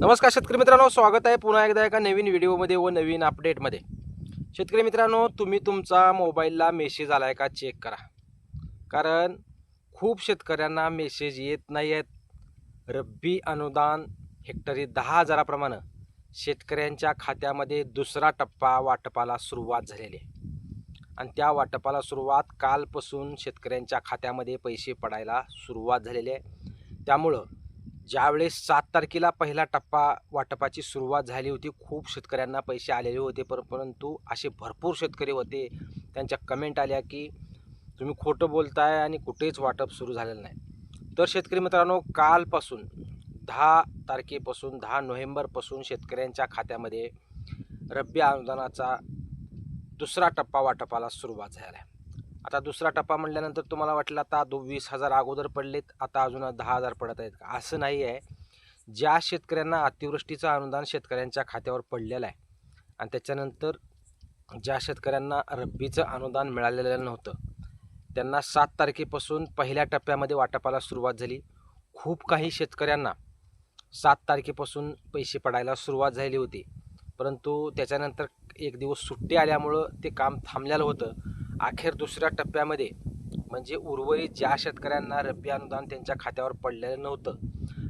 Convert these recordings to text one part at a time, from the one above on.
नमस्कार शेतकरी मित्रांनो स्वागत आहे पुन्हा एकदा एका नवीन व्हिडिओमध्ये व नवीन अपडेटमध्ये शेतकरी मित्रांनो तुम्ही तुमचा मोबाईलला मेसेज आला आहे का चेक करा. कारण खूप शेतकऱ्यांना मेसेज येत नाही आहेत. रब्बी अनुदान हेक्टरी दहा हजाराप्रमाणे शेतकऱ्यांच्या खात्यामध्ये दुसरा टप्पा वाटपाला सुरुवात झालेली आहे. आणि त्या वाटपाला सुरुवात कालपासून शेतकऱ्यांच्या खात्यामध्ये पैसे पडायला सुरुवात झालेली आहे. त्यामुळं ज्यावेळेस सात तारखेला पहिला टप्पा वाटपाची सुरुवात झाली होती खूप शेतकऱ्यांना पैसे आलेले होते. पर परंतु असे भरपूर शेतकरी होते. त्यांच्या कमेंट आल्या की तुम्ही खोटं बोलताय आणि कुठेच वाटप सुरू झालेलं नाही. तर शेतकरी मित्रांनो कालपासून दहा तारखेपासून दहा नोव्हेंबरपासून शेतकऱ्यांच्या खात्यामध्ये रब्बी अनुदानाचा दुसरा टप्पा वाटपाला सुरुवात झाला आहे. आता दुसरा टप्पा म्हटल्यानंतर तुम्हाला वाटलं आता दो वीस हजार अगोदर पडलेत आता अजून दहा हजार पडत आहेत का? असं नाही आहे. ज्या शेतकऱ्यांना अतिवृष्टीचं अनुदान शेतकऱ्यांच्या खात्यावर पडलेलं आहे आणि त्याच्यानंतर ज्या शेतकऱ्यांना रब्बीचं अनुदान मिळालेलं नव्हतं त्यांना सात तारखेपासून पहिल्या टप्प्यामध्ये वाटपाला सुरुवात झाली. खूप काही शेतकऱ्यांना सात तारखेपासून पैसे पडायला सुरुवात झाली होती. परंतु त्याच्यानंतर एक दिवस सुट्टी आल्यामुळं ते काम थांबलेलं होतं. अखेर दुसऱ्या टप्प्यामध्ये म्हणजे उर्वरित ज्या शेतकऱ्यांना रब्बी अनुदान त्यांच्या खात्यावर पडलेलं नव्हतं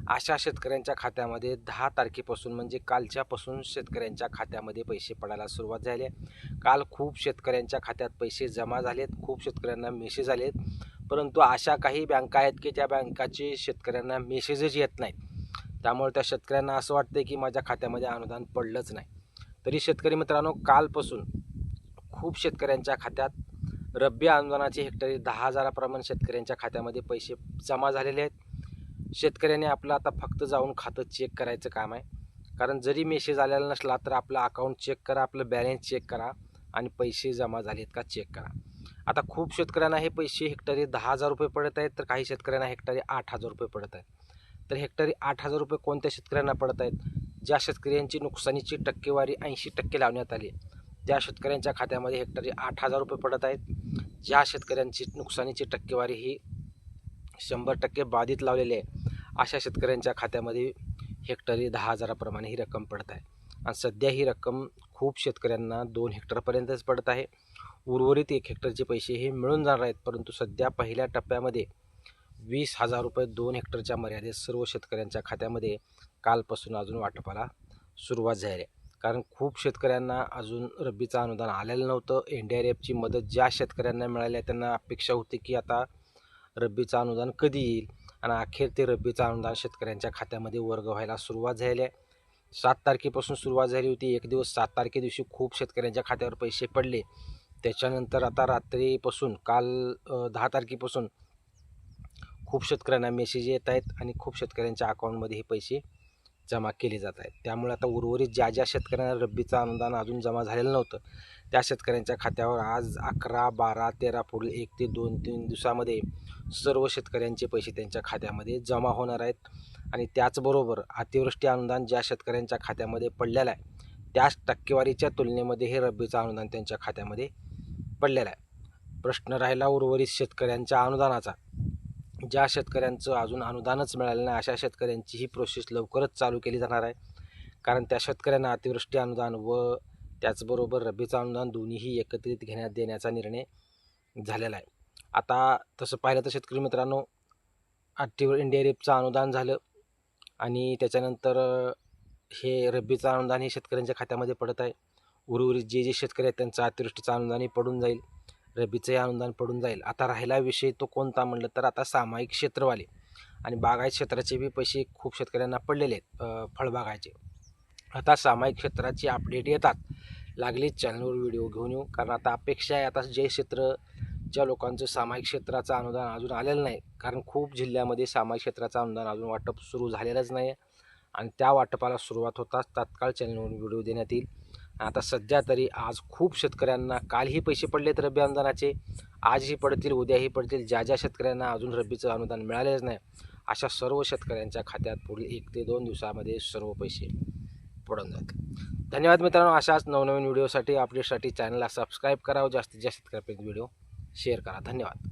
अशा शेतकऱ्यांच्या खात्यामध्ये दहा तारखेपासून म्हणजे कालच्यापासून शेतकऱ्यांच्या खात्यामध्ये पैसे पडायला सुरुवात झाली आहे. काल खूप शेतकऱ्यांच्या खात्यात पैसे जमा झालेत खूप शेतकऱ्यांना मेसेज आलेत. परंतु अशा काही बँका आहेत की त्या बँकाचे शेतकऱ्यांना मेसेजच येत नाहीत. त्यामुळे त्या शेतकऱ्यांना असं वाटतं की माझ्या खात्यामध्ये अनुदान पडलंच नाही. तरी शेतकरी मित्रांनो कालपासून खूप शेतकऱ्यांच्या खात्यात रब्बी अनुदानाचे हेक्टरी दहा हजाराप्रमाणे शेतकऱ्यांच्या खात्यामध्ये पैसे जमा झालेले आहेत. शेतकऱ्याने आपलं आता फक्त जाऊन खातं चेक करायचं काम आहे. कारण जरी मेसेज आलेला नसला तर आपलं अकाउंट चेक करा आपलं बॅलेन्स चेक करा आणि पैसे जमा झालेत का चेक करा. आता खूप शेतकऱ्यांना हे पैसे हेक्टरी दहा हजार रुपये पडत आहेत तर काही शेतकऱ्यांना हेक्टरी आठ हजार रुपये पडत आहेत. तर हेक्टरी आठ हजार रुपये कोणत्या शेतकऱ्यांना पडत आहेत? ज्या शेतकऱ्यांची नुकसानीची टक्केवारी ऐंशी टक्के लावण्यात आली त्या शेतकऱ्यांच्या खात्यामध्ये हेक्टरी आठ हजार रुपये पडत आहेत ज्या शेतकऱ्यांची नुकसानीची टक्केवारी ही शंभर टक्के बाधित लावलेली आहे अशा शेतकऱ्यांच्या खात्यामध्ये हेक्टरी दहा हजाराप्रमाणे ही रक्कम पडत आहे. आणि सध्या ही रक्कम खूप शेतकऱ्यांना दोन हेक्टरपर्यंतच पडत आहे. उर्वरित एक हेक्टरचे पैसे हे मिळून जाणार आहेत परंतु सध्या पहिल्या टप्प्यामध्ये वीस हजार रुपये दोन हेक्टरच्या मर्यादेत सर्व शेतकऱ्यांच्या खात्यामध्ये कालपासून अजून वाटपाला सुरुवात झाली आहे. कारण खूप शेतकऱ्यांना अजून रब्बीचं अनुदान आलेलं नव्हतं. एन डी आर एफची मदत ज्या शेतकऱ्यांना मिळाली आहे त्यांना अपेक्षा होती की आता रब्बीचं अनुदान कधी येईल? आणि अखेर ते रब्बीचं अनुदान शेतकऱ्यांच्या खात्यामध्ये वर्ग व्हायला सुरुवात झाली आहे. सात तारखेपासून सुरुवात झाली होती. एक दिवस सात तारखे दिवशी खूप शेतकऱ्यांच्या खात्यावर पैसे पडले. त्याच्यानंतर आता रात्रीपासून काल दहा तारखेपासून खूप शेतकऱ्यांना मेसेज येत आहेत आणि खूप शेतकऱ्यांच्या अकाउंटमध्ये हे पैसे जमा केले जात आहेत. त्यामुळे आता उर्वरित ज्या ज्या शेतकऱ्यांना रब्बीचं अनुदान अजून जमा झालेलं नव्हतं त्या शेतकऱ्यांच्या खात्यावर आज अकरा बारा तेरा पुढील एक ते दोन तीन दिवसामध्ये सर्व शेतकऱ्यांचे पैसे त्यांच्या खात्यामध्ये जमा होणार आहेत. आणि त्याचबरोबर अतिवृष्टी अनुदान ज्या शेतकऱ्यांच्या खात्यामध्ये पडलेलं आहे त्याच टक्केवारीच्या तुलनेमध्ये हे रब्बीचं अनुदान त्यांच्या खात्यामध्ये पडलेलं आहे. प्रश्न राहिला उर्वरित शेतकऱ्यांच्या अनुदानाचा. ज्या शेतकऱ्यांचं अजून अनुदानच मिळालं नाही अशा शेतकऱ्यांची ही प्रोसेस लवकरच चालू केली जाणार आहे. कारण त्या शेतकऱ्यांना अतिवृष्टी अनुदान व त्याचबरोबर रब्बीचं अनुदान दोन्हीही एकत्रित घेण्यात देण्याचा निर्णय झालेला आहे. आता तसं पाहिलं तर शेतकरी मित्रांनो अतिवर इंडिया रेपचं अनुदान झालं आणि त्याच्यानंतर हे रब्बीचं अनुदान हे शेतकऱ्यांच्या खात्यामध्ये पडत आहे. उर्वरित जे जे शेतकरी आहेत त्यांचं अतिवृष्टीचं अनुदानही पडून जाईल. रब्बीचंही अनुदान पडून जाईल. आता राहिला विषय तो कोणता म्हणलं तर आता सामायिक क्षेत्रवाले. आणि बागायत क्षेत्राचे बी पैसे खूप शेतकऱ्यांना पडलेले आहेत फळबागायचे. आता सामायिक क्षेत्राची अपडेट येतात. लागली चॅनलवर व्हिडिओ घेऊन येऊ. कारण आता अपेक्षा आहे आता जे क्षेत्र ज्या लोकांचं सामायिक क्षेत्राचं अनुदान अजून आलेलं नाही. कारण खूप जिल्ह्यामध्ये सामायिक क्षेत्राचं अनुदान अजून वाटप सुरू झालेलंच नाही आणि त्या वाटपाला सुरुवात होताच तात्काळ चॅनलवर व्हिडिओ देण्यात येईल. आता सध्या तरी आज खूप शेतकऱ्यांना कालही पैसे पडलेत रब्बी अनुदानाचे आजही पडतील उद्याही पडतील. ज्या ज्या शेतकऱ्यांना अजून रब्बीचं अनुदान मिळालेच नाही अशा सर्व शेतकऱ्यांच्या खात्यात पुढील एक ते दोन दिवसामध्ये सर्व पैसे पडून जातील धन्यवाद मित्रांनो. अशाच नवनवीन व्हिडिओसाठी अपडेटसाठी चॅनलला सबस्क्राईब करावं. जास्तीत जास्त शेतकऱ्यापर्यंत व्हिडिओ शेअर करा. धन्यवाद.